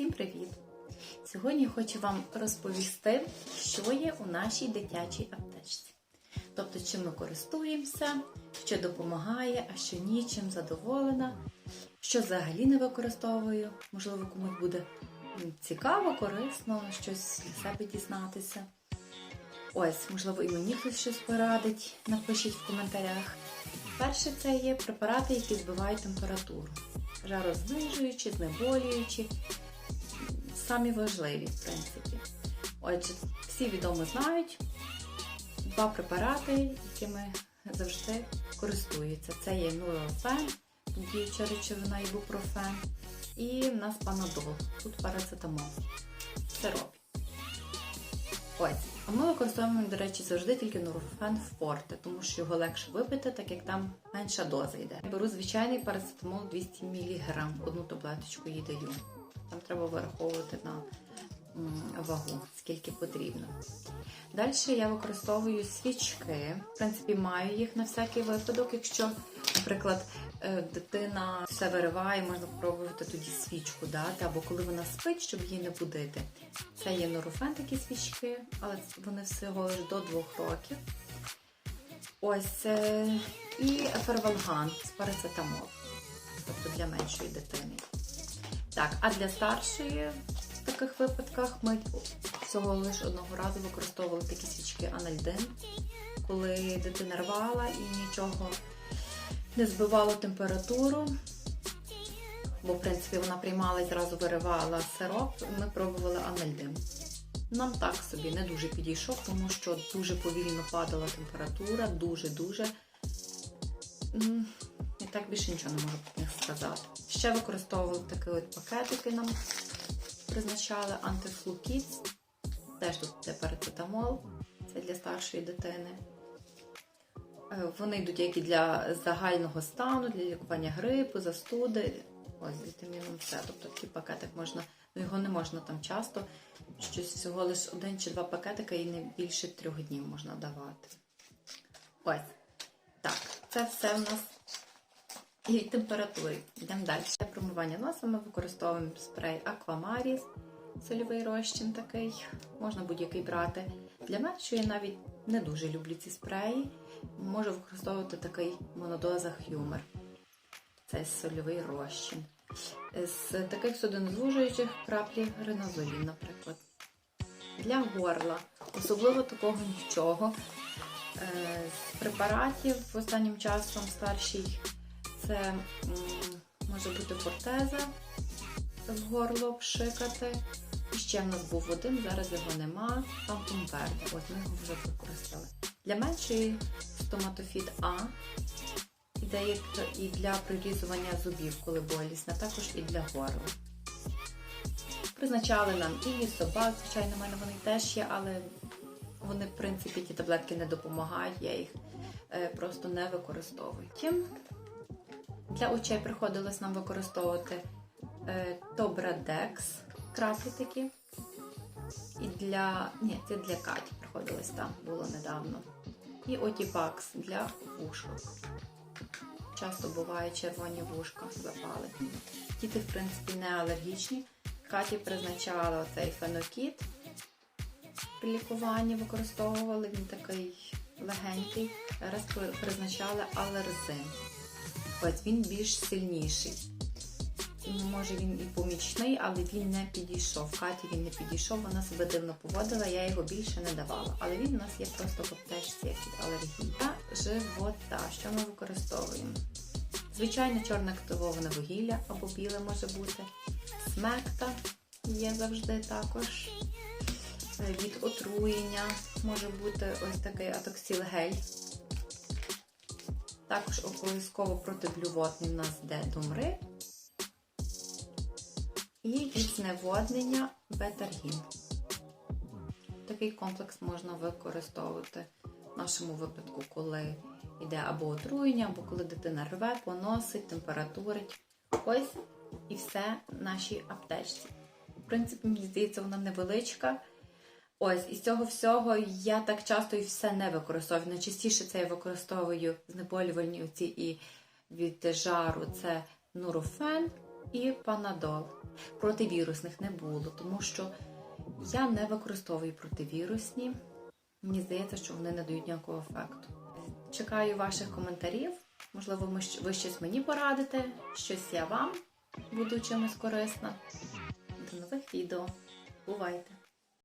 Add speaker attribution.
Speaker 1: Всім привіт! Сьогодні хочу вам розповісти, що є у нашій дитячій аптечці. Тобто, чим ми користуємося, що допомагає, а що ні, чим задоволена, що взагалі не використовую. Можливо, комусь буде цікаво, корисно, щось для себе дізнатися. Ось, можливо, і мені хтось щось порадить. Напишіть в коментарях. Перше, це є препарати, які збивають температуру. Жарознижуючі, знеболюючі, самі важливі, в принципі. Отже, всі відомо знають два препарати, якими завжди користуються. Це є нурофен, діюча речовина ібупрофен, і в нас панадол, тут парацетамол, сироп. Ось. А ми використовуємо, до речі, завжди тільки нурофен в форте, тому що його легше випити, так як там менша доза йде. Я беру звичайний парацетамол 200 мг, одну таблеточку їй даю. Там треба вираховувати на вагу, скільки потрібно. Далі я використовую свічки. В принципі, маю їх на всякий випадок. Якщо, наприклад, е, дитина все вириває, можна спробувати тоді свічку дати, або коли вона спить, щоб її не будити. Це є норофен такі свічки, але вони всього лише до двох років. Ось е, і ефервалган з парацетамол, тобто для меншої дитини. Так, а для старшої в таких випадках ми всього лише одного разу використовували такі свічки анальдин, коли дитина рвала і нічого не збивало температуру. Бо, в принципі, вона приймала і зразу виривала сироп, ми пробували анальдин. Нам так собі не дуже підійшов, тому що дуже повільно падала температура, дуже-дуже. Так більше нічого не можу сказати. Ще використовували такі от пакетики нам призначали антифлукіц. Теж тут де парацетамол, це для старшої дитини. Е, Вони йдуть як і для загального стану, для лікування грипу, застуди. Ось вітаміном С. Тобто такий пакетик можна, ну його не можна там часто. Щось всього лише один чи два пакетика і не більше трьох днів можна давати. Ось. Так, це все в нас і від температури. Йдемо далі. Для промивання носа ми використовуємо спрей Aquamaris, сольовий розчин такий, можна будь-який брати. Для меншої я навіть не дуже люблю ці спреї. Можу використовувати такий монодоза Humor. Це сольовий розчин. З таких судинозвужуючих краплі ринозолін, наприклад. Для горла особливо такого нічого. Е, З препаратів останнім часом старший це може бути фортеза в горло пшикати. І ще в нас був один, зараз його нема. Там Умберто. Ось ми його вже використали. Для меншої стоматофіт А іде і для прирізування зубів, коли болісне, також і для горла. Призначали нам і собак, звичайно, в мене вони теж є, але вони, в принципі, ті таблетки не допомагають, я їх е, просто не використовую. Для очей приходилось нам використовувати Тобрадекс, краплі такі. І для. Ні, це для Каті приходилось там, було недавно. І Отіпакс для вушок. Часто буває червоні вушка запали. Діти, в принципі, не алергічні. Каті призначала оцей фенокіт при лікуванні використовували, він такий легенький. Раз призначали алерзин. Ось він більш сильніший. Може він і помічний, але він не підійшов. Каті він не підійшов, вона себе дивно поводила, я його більше не давала. Але він у нас є просто в аптечці як від алергії. Та живота, що ми використовуємо? Звичайно, чорне активоване вугілля або біле може бути. Смекта є завжди також. Від отруєння може бути ось такий атоксилгель. Також обов'язково протиблювотний в нас йде домри. І від зневоднення бетаргін. Такий комплекс можна використовувати в нашому випадку, коли йде або отруєння, або коли дитина рве, поносить, температурить. Ось і все в нашій аптечці. В принципі, мені здається, вона невеличка. Ось, із цього всього я так часто і все не використовую. Найчастіше це я використовую знеболювальні оці і від жару це нурофен і панадол. Противірусних не було, тому що я не використовую противірусні. Мені здається, що вони не дають ніякого ефекту. Чекаю ваших коментарів. Можливо, ви щось мені порадите, щось я вам буду чимось корисна. До нових відео. Бувайте!